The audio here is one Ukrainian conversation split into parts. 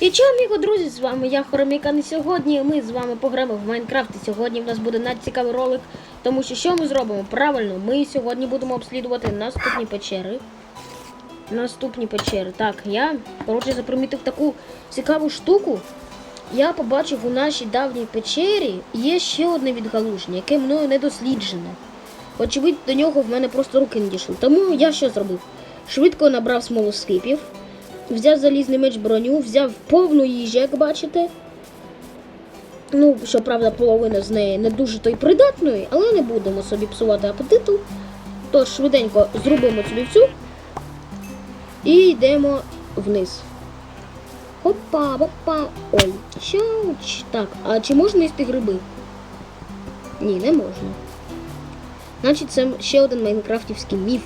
І чого, аміго, друзі, з вами я Хоромікан, і сьогодні ми з вами пограємо в Майнкрафт. І сьогодні в нас буде надцікавий ролик, тому що що ми зробимо? Правильно, ми сьогодні будемо обслідувати наступні печери. Наступні печери. Так, я, коротше, запримітив таку цікаву штуку. Я побачив у нашій давній печері є ще одне відгалуження, яке мною не досліджене. Очевидь, до нього в мене просто руки не дійшли. Тому я що зробив? Швидко набрав смолоскипів, взяв залізний меч броню, взяв повну їжі, як бачите. Ну, щоправда, половина з неї не дуже то й придатної, але не будемо собі псувати апетиту. Тож швиденько зробимо цю вівцю і йдемо вниз. Опа, опа. Ой, чауч. Так, а чи можна їсти гриби? Ні, не можна. Значить, це ще один майнкрафтівський міф.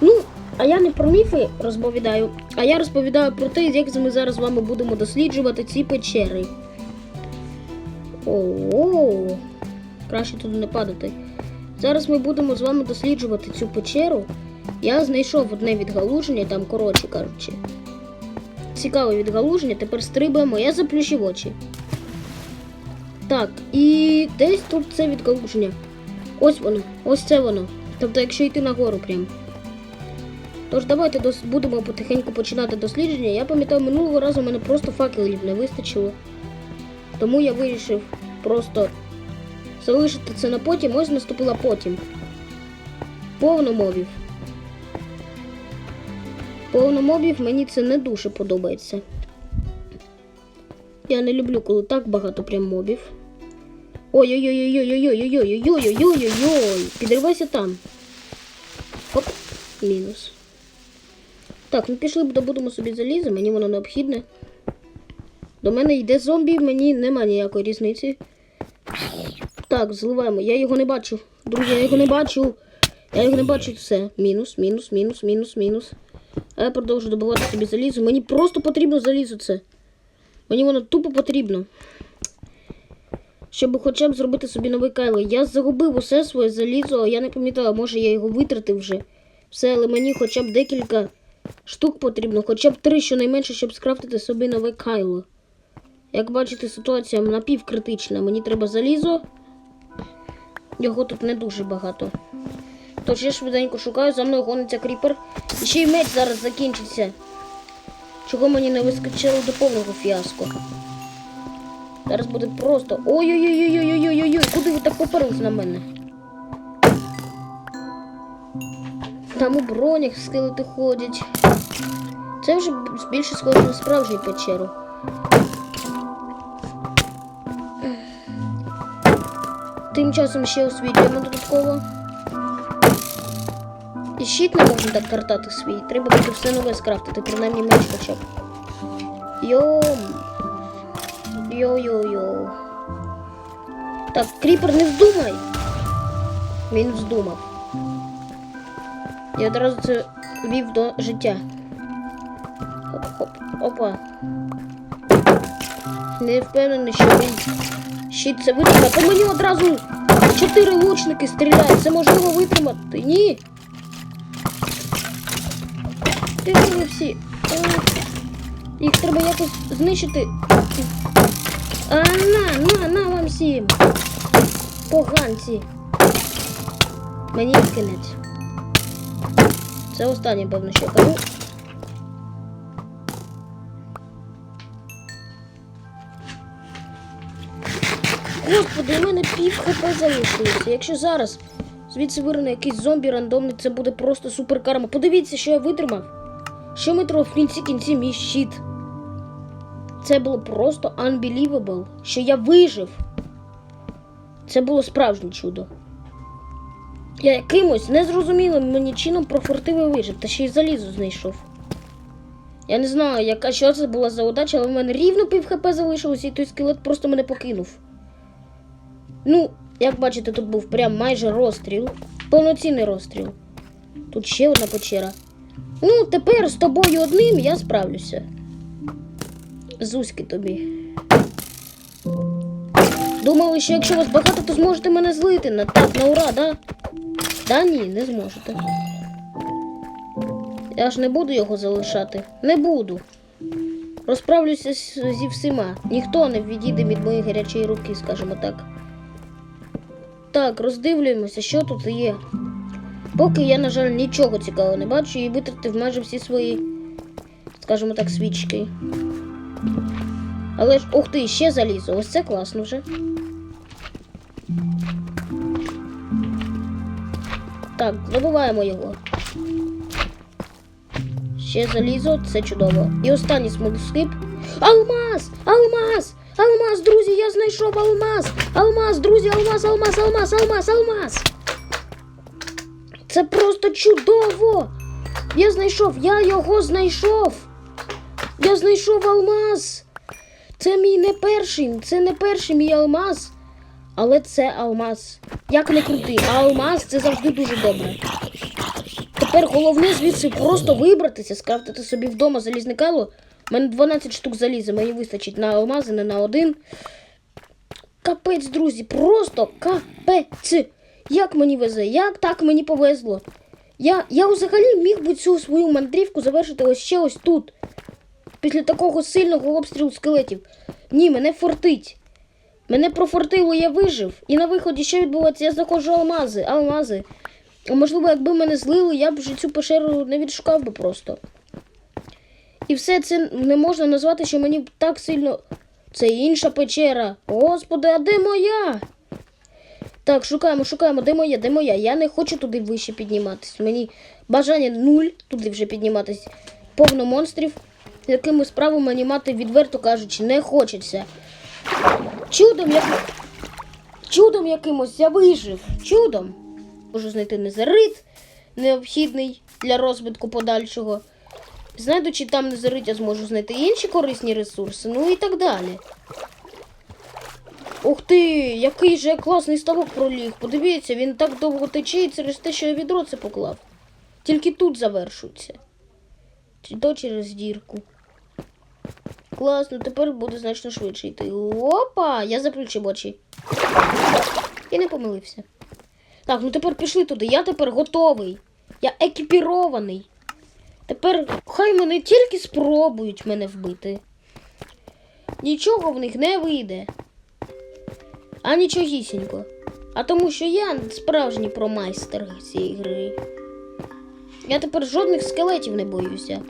Ну, а я не про міфи розповідаю, а я розповідаю про те, як ми зараз з вами будемо досліджувати ці печери. О, краще туди не падати. Зараз ми будемо з вами досліджувати цю печеру. Я знайшов одне відгалуження, там, коротше кажучи. Цікаве відгалуження, тепер стрибаємо, я заплющив очі. Так, і десь тут це відгалуження. Ось воно, ось це воно. Тобто, якщо йти нагору прям. Тож давайте будемо потихеньку починати дослідження. Я пам'ятаю, минулого разу в мене просто факелів не вистачило. Тому я вирішив просто залишити це на потім. Ось наступила потім. Повно мобів. Повно мобів мені це не дуже подобається. Я не люблю, коли так багато прям мобів. Ой-ой-ой-ой-ой-ой-ой-ой-ой-ой-ой-ой. Підривайся там. Оп, мінус. Так, ну пішли добудемо собі залізо, мені воно необхідне. До мене йде зомбі, мені нема ніякої різниці. Так, зливаємо. Я його не бачу. Друзі, я його не бачу. Я його не бачу. Все. Мінус, мінус, мінус, мінус, мінус. А я продовжу добувати собі залізо. Мені просто потрібно залізо це. Мені воно тупо потрібно. Щоб хоча б зробити собі новий кайло. Я загубив усе своє залізо, я не пам'ятаю, може я його витратив вже. Все, але мені хоча б декілька штук потрібно, хоча б три щонайменше, щоб скрафтити собі нове кайло. Як бачите, ситуація напівкритична. Мені треба залізо. Його тут не дуже багато. Тож я швиденько шукаю, за мною гониться кріпер. І ще й меч зараз закінчиться. Чого мені не вискочило до повного фіаско. Зараз буде просто. Ой-ой-ой-ой-ой-ой-ой-ой! Куди ви так поперлись на мене? Там у бронях скелети ходять. Це вже більше схоже на справжню печеру. Тим часом ще освітлюємо додатково. І щит не можна так картати свій. Треба буде все нове скрафтити, принаймні меч хоча б. Йом. Йо-йо-йо. Так, кріпер, не вздумай. Він вздумав. Я одразу це вів до життя. Хоп-хоп. Опа. Не впевнений, що він щит це витримає. По мені одразу чотири лучники стріляють. Це можливо витримати. Ні. Ти всі. Їх треба якось знищити. А на, на, на вам всім. Поганці. Мені кінець. Це останнє, певно, що я кажу. Господи, у мене пів хп залишилося. Якщо зараз звідси вирне якийсь зомбі рандомний, це буде просто супер карма. Подивіться, що я витримав. Що витримав в кінці кінці мій щит. Це було просто unbelievable, що я вижив. Це було справжнє чудо. Я якимось незрозумілим мені чином профортив і вижив, та ще й залізо знайшов. Я не знаю, яка що це була за удача, але в мене рівно пів хп залишилося, і той скелет просто мене покинув. Ну, як бачите, тут був прям майже розстріл. Повноцінний розстріл. Тут ще одна печера. Ну, тепер з тобою одним я справлюся. Зузьки тобі. Думали, що якщо вас багато, то зможете мене злити. На так, на ура, да? Да ні, не зможете. Я ж не буду його залишати. Не буду. розправлюся зі всіма. Ніхто не відійде від моєї гарячої руки, скажімо так. Так, роздивлюємося, що тут є. Поки я, на жаль, нічого цікавого не бачу і витратив майже всі свої, скажімо так, свічки. Але ж, ух ти, ще залізо. Ось це класно вже. Так, добуваємо його. Ще залізо, це чудово. І останній смолоскип. Алмаз! Алмаз! Алмаз, друзі, я знайшов алмаз! Алмаз, друзі, алмаз, алмаз, алмаз, алмаз, алмаз! Це просто чудово! Я знайшов, я його знайшов! Я знайшов алмаз! Це мій не перший, це не перший мій алмаз. Але це алмаз. Як не крути, а алмаз це завжди дуже добре. Тепер головне звідси просто вибратися, скрафтити собі вдома залізне кайло. У мене 12 штук заліза, мені вистачить на алмази, не на один. Капець, друзі, просто капець. Як мені везе, як так мені повезло. Я, я взагалі міг би цю свою мандрівку завершити ось ще ось тут. Після такого сильного обстрілу скелетів. Ні, мене фортить. Мене профортило, я вижив. І на виході що відбувається? Я знаходжу алмази, алмази. Можливо, якби мене злили, я б вже цю печеру не відшукав би просто. І все це не можна назвати, що мені так сильно. Це інша печера. Господи, а де моя? Так, шукаємо, шукаємо, де моя, де моя. Я не хочу туди вище підніматись. Мені бажання нуль туди вже підніматись. Повно монстрів, якими справу мені мати, відверто кажучи, не хочеться. Чудом як... Чудом якимось я вижив. Чудом. Можу знайти незарит, необхідний для розвитку подальшого. Знайдучи там незарит, я зможу знайти інші корисні ресурси, ну і так далі. Ух ти, який же класний ставок проліг. Подивіться, він так довго тече через те, що я відро це поклав. Тільки тут завершується. Чи то через дірку. Класно, тепер буде значно швидше йти. Опа! Я заплющив очі. І не помилився. Так, ну тепер пішли туди. Я тепер готовий. Я екіпірований. Тепер хай мене тільки спробують мене вбити. Нічого в них не вийде. А нічогісінько. А тому що я справжній промайстер цієї гри. Я тепер жодних скелетів не боюся.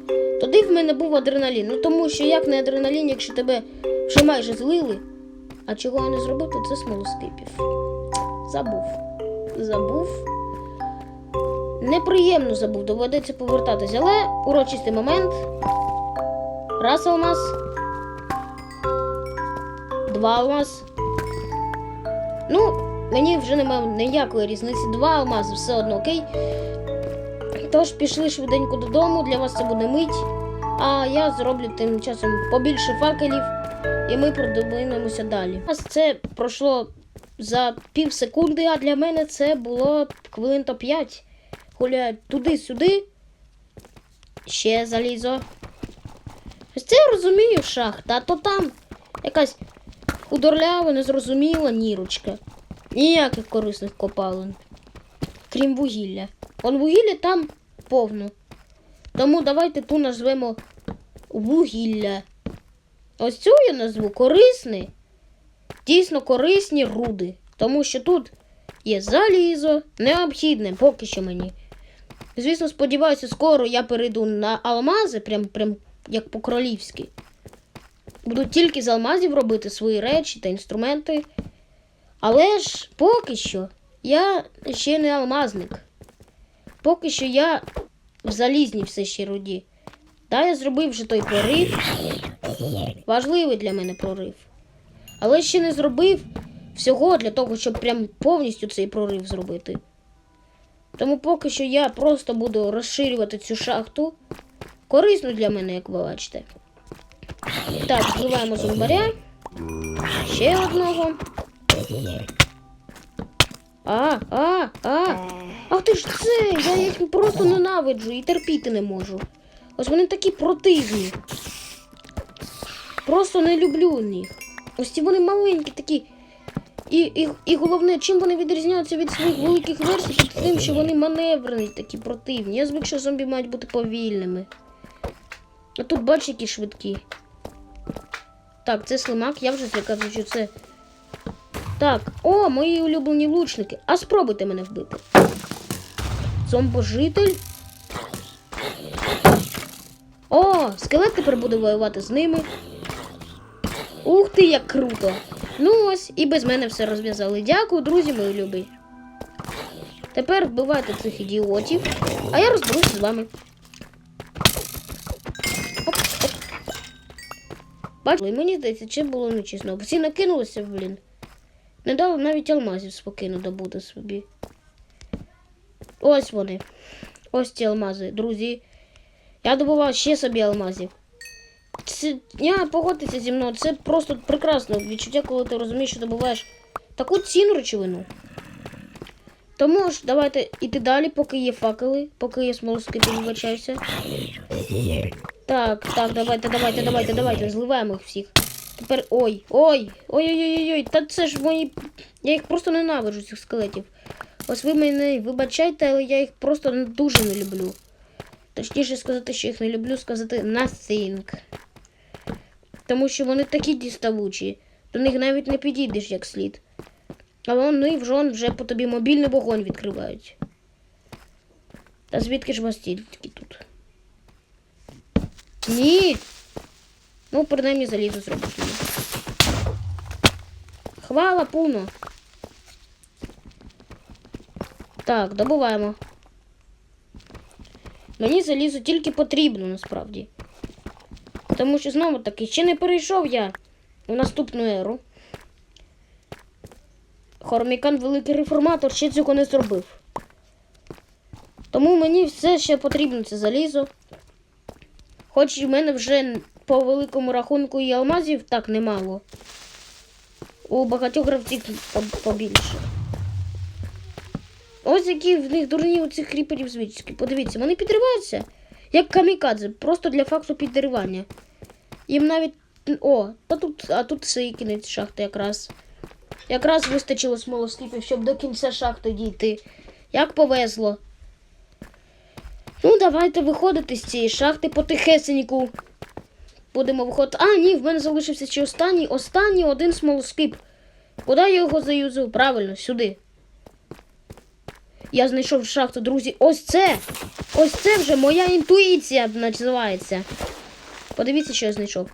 Тоді в мене був адреналін. Ну тому що як не адреналін, якщо тебе вже майже злили. А чого я не зробив, то це смолоскипів. Забув. Забув. Неприємно забув, доведеться повертатись, але урочистий момент. Раз алмаз. Два алмаз. Ну, мені вже немає ніякої різниці. Два алмази, все одно окей. Тож пішли швиденько додому, для вас це буде мить. А я зроблю тим часом побільше факелів, і ми продвинемося далі. У нас це пройшло за пів секунди, а для мене це було хвилин то 5. Гуляють туди-сюди. Ще залізо. Ось це я розумію шахта, а то там якась худорлява, незрозуміла нірочка. Ніяких корисних копалин. Крім вугілля. Он вугілля там повно. Тому давайте ту назвемо вугілля. Ось цю я назву корисний. Дійсно корисні руди. Тому що тут є залізо, необхідне поки що мені. Звісно, сподіваюся, скоро я перейду на алмази, прям, прям як по-королівськи. Буду тільки з алмазів робити свої речі та інструменти. Але ж поки що я ще не алмазник. Поки що я в залізній все ще руді. Та я зробив вже той прорив. Важливий для мене прорив. Але ще не зробив всього для того, щоб прям повністю цей прорив зробити. Тому поки що я просто буду розширювати цю шахту. Корисно для мене, як ви бачите. Так, вбиваємо зомбаря. Ще одного. А, а, а. Ах ти ж це! Я їх просто ненавиджу і терпіти не можу. Ось вони такі противні. Просто не люблю їх. Ось ці вони маленькі такі. І, і, і головне, чим вони відрізняються від своїх великих версій, то тим, що вони маневрені, такі противні. Я звик, що зомбі мають бути повільними. А тут бач, які швидкі. Так, це слимак, я вже злякався, що це. Так, о, мої улюблені лучники. А спробуйте мене вбити. Зомбожитель. О, скелет тепер буде воювати з ними. Ух ти, як круто! Ну ось, і без мене все розв'язали. Дякую, друзі мої любі. Тепер вбивайте цих ідіотів, а я розберуся з вами. Оп. Бачили, мені здається, чи було нечесно. Всі накинулися, блін. Не дали навіть алмазів спокійно добути собі. Ось вони. Ось ці алмази, друзі. Я добував ще собі алмазів. Це, я погодьтеся зі мною, це просто прекрасне відчуття, коли ти розумієш, що добуваєш таку цінну речовину. Тому ж давайте йти далі, поки є факели, поки є смолоскипи, вибачаюся. Так, так, давайте, давайте, давайте, давайте, зливаємо їх всіх. Тепер. Ой, ой, ой-ой-ой-ой, та це ж мої. Я їх просто ненавиджу, цих скелетів. Ось ви мене вибачайте, але я їх просто дуже не люблю. Точніше сказати, що їх не люблю, сказати nothing. Тому що вони такі діставучі. До них навіть не підійдеш як слід. А вони вже, вже по тобі мобільний вогонь відкривають. Та звідки ж вас тільки тут? Ні. Ну, принаймні залізо зробиш мені. Хвала пуно. Так, добуваємо. Мені залізо тільки потрібно насправді. Тому що знову таки ще не перейшов я у наступну еру. Хормікан великий реформатор ще цього не зробив. Тому мені все ще потрібно це залізо. Хоч і в мене вже по великому рахунку і алмазів так немало. У багатьох гравців побільше. Ось які в них дурні у цих кріперів звички. Подивіться, вони підриваються, як камікадзе, просто для факту підривання. Їм навіть. О, та тут, а тут все і кінець шахти якраз. Якраз вистачило смолоскипів, щоб до кінця шахти дійти. Як повезло. Ну, давайте виходити з цієї шахти потихесеньку. Будемо виходити. А, ні, в мене залишився ще останній. Останній один смолоскип. Куди я його заюзав? Правильно, сюди. Я знайшов шахту, друзі. Ось це! Ось це вже моя інтуїція називається. Подивіться, що я знайшов.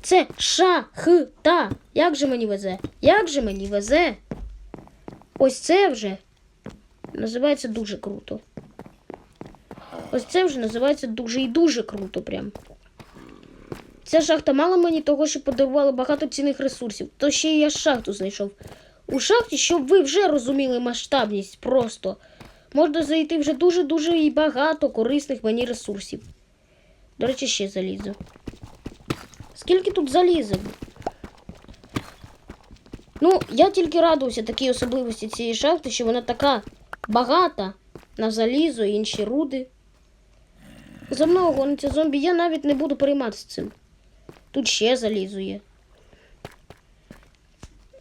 Це шахта. Як же мені везе? Як же мені везе? Ось це вже називається дуже круто. Ось це вже називається дуже і дуже круто прям. Ця шахта мала мені того, що подарувала багато цінних ресурсів. То ще й я шахту знайшов. У шахті, щоб ви вже розуміли масштабність просто, можна знайти вже дуже-дуже і багато корисних мені ресурсів. До речі, ще залізо. Скільки тут заліза? Ну, я тільки радувався такій особливості цієї шахти, що вона така багата на залізо і інші руди. За мною гониться зомбі, я навіть не буду перейматися цим. Тут ще залізо є.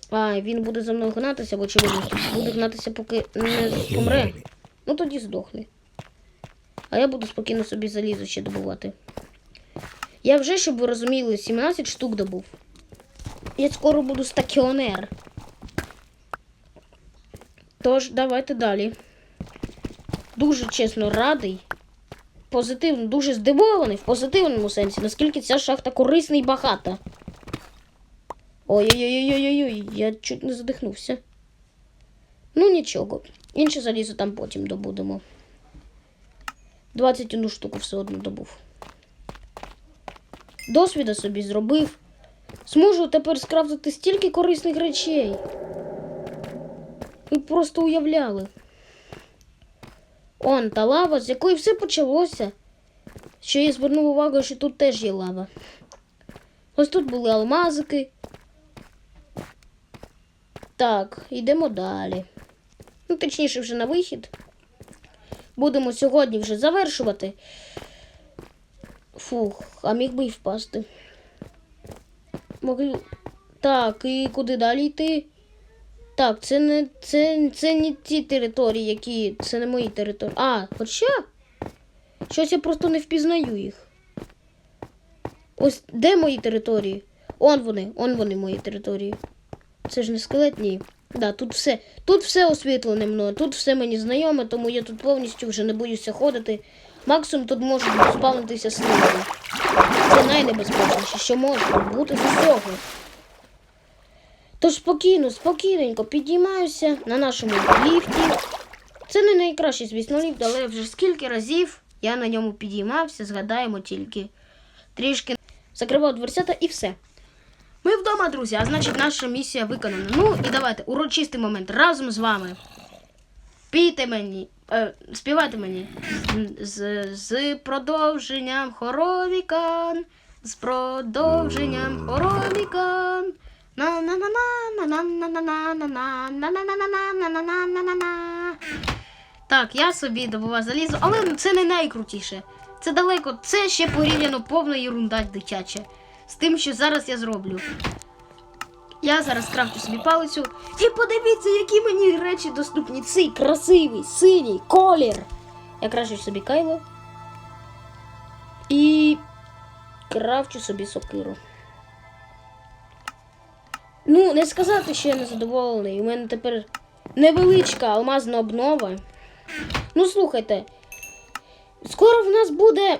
А, він буде за мною гнатися, бо очевидно, буде гнатися, поки не помре. Ну тоді здохне. А я буду спокійно собі залізо ще добувати. Я вже, щоб ви розуміли, 17 штук добув. Я скоро буду стакіонер. Тож, давайте далі. Дуже чесно радий. Позитивно, дуже здивований в позитивному сенсі, наскільки ця шахта корисна і багата. Ой-ой-ой-ой-ой-ой, я чуть не задихнувся. Ну нічого. Інше залізо там потім добудемо. 21 штуку все одно добув. Досвіда собі зробив. Зможу тепер скрафтити стільки корисних речей. Ви просто уявляли. Он та лава, з якої все почалося. Що я звернув увагу, що тут теж є лава. Ось тут були алмазики. Так, йдемо далі. Ну, точніше, вже на вихід. Будемо сьогодні вже завершувати. Фух, а міг би й впасти. Могли. Так, і куди далі йти? Так, це не це, це не ті території, які. Це не мої території. А, хоча. Щось я просто не впізнаю їх. Ось де мої території? Он вони, он вони мої території. Це ж не скелет, ні. Да, тут все, тут все освітлене мною, тут все мені знайоме, тому я тут повністю вже не боюся ходити. Максимум тут можуть спавнитися слизи. Це найнебезпечніше, що може бути з усього. Тож спокійно, спокійненько підіймаюся на нашому ліфті. Це не найкращий, звісно, ліфт, але вже скільки разів я на ньому підіймався, згадаємо тільки трішки закривав дверцята і все. Ми вдома, друзі, а значить наша місія виконана. Ну і давайте, урочистий момент разом з вами. Пійте мені, е, співайте мені з, з продовженням хоровікан, з продовженням хоровікан. Так, я собі добував залізо, але це не найкрутіше. Це далеко, це ще порівняно повна ерунда дитяча. З тим, що зараз я зроблю. Я зараз крафтю собі палицю. І подивіться, які мені речі доступні. Цей красивий, синій колір. Я кращу собі кайло і крафчу собі сокиру. Ну, не сказати, що я не задоволений. У мене тепер невеличка алмазна обнова. Ну, слухайте, скоро в нас буде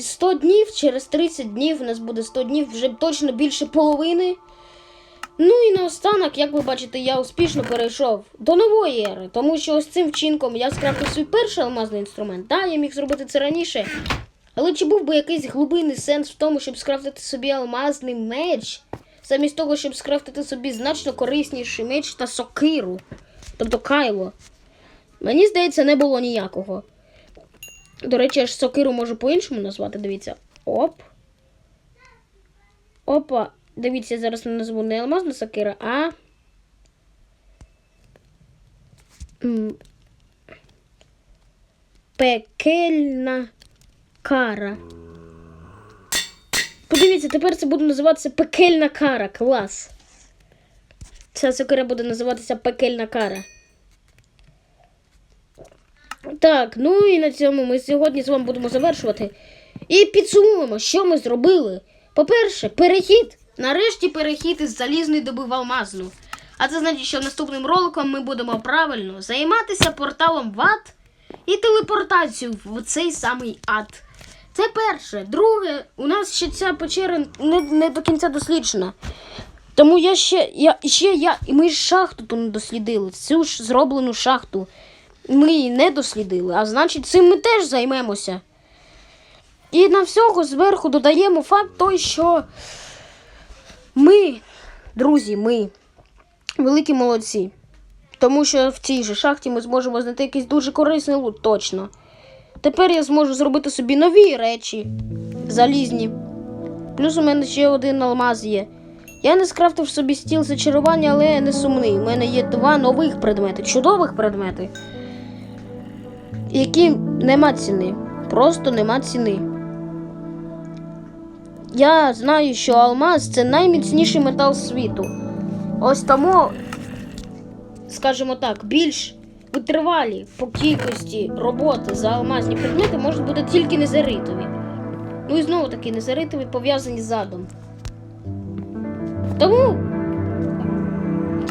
100 днів, через 30 днів у нас буде 100 днів, вже точно більше половини. Ну і наостанок, як ви бачите, я успішно перейшов до нової ери, тому що ось цим вчинком я скрафтив свій перший алмазний інструмент. Так, я міг зробити це раніше. Але чи був би якийсь глибинний сенс в тому, щоб скрафтити собі алмазний меч, замість того, щоб скрафтити собі значно корисніший меч та сокиру, тобто кайло? Мені здається, не було ніякого. До речі, я ж сокиру можу по-іншому назвати, дивіться. Оп. Опа. Дивіться, я зараз не назву не алмазна сокира, а. Пекельна кара. Подивіться, тепер це буде називатися пекельна кара. Клас. Ця сокира буде називатися пекельна кара. Так, ну і на цьому ми сьогодні з вами будемо завершувати. І підсумуємо, що ми зробили. По-перше, перехід. Нарешті перехід із залізної доби в алмазну. А це значить, що наступним роликом ми будемо правильно займатися порталом в ад і телепортацією в цей самий ад. Це перше. Друге, у нас ще ця печера не, не до кінця досліджена. Тому я ще, я, ще я, і ми ж шахту ту не дослідили. Цю ж зроблену шахту. Ми її не дослідили, а значить, цим ми теж займемося. І на всього зверху додаємо факт той, що ми, друзі, ми великі молодці. Тому що в цій же шахті ми зможемо знайти якийсь дуже корисний лут, точно. Тепер я зможу зробити собі нові речі залізні. Плюс у мене ще один алмаз є. Я не скрафтив собі стіл зачарування, але я не сумний. У мене є два нових предмети, чудових предмети, які нема ціни. Просто нема ціни. Я знаю, що алмаз це найміцніший метал світу. Ось тому, скажімо так, більш витривалі по кількості роботи за алмазні предмети можуть бути тільки незаритові. Ну і знову таки незаритові пов'язані з задом. Тому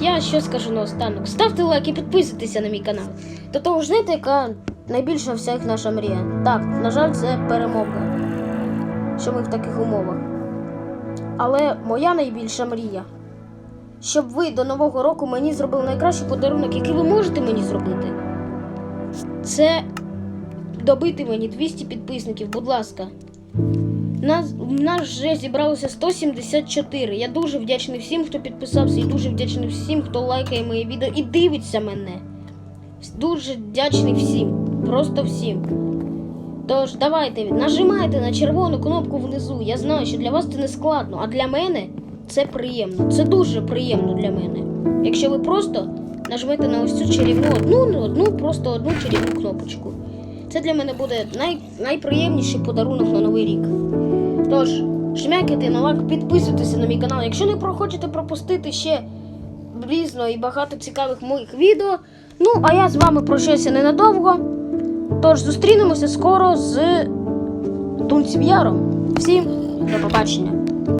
я що скажу наостанок. Ставте лайк і підписуйтеся на мій канал. До того ж, знаєте, яка найбільша всіх наша мрія. Так, на жаль, це перемога. Що ми в таких умовах. Але моя найбільша мрія. Щоб ви до Нового року мені зробили найкращий подарунок, який ви можете мені зробити. Це добити мені 200 підписників, будь ласка. Нас, нас вже зібралося 174. Я дуже вдячний всім, хто підписався, і дуже вдячний всім, хто лайкає мої відео і дивиться мене. Дуже вдячний всім. Просто всім. Тож давайте, нажимайте на червону кнопку внизу. Я знаю, що для вас це не складно, а для мене це приємно. Це дуже приємно для мене. Якщо ви просто нажмете на ось цю чарівну одну, одну, просто одну чарівну кнопочку. Це для мене буде най, найприємніший подарунок на новий рік. Тож, жмякайте на лайк, підписуйтеся на мій канал. Якщо не хочете пропустити ще різно і багато цікавих моїх відео. Ну, а я з вами прощаюся ненадовго. Тож зустрінемося скоро з Тунців Яром. Всім до побачення!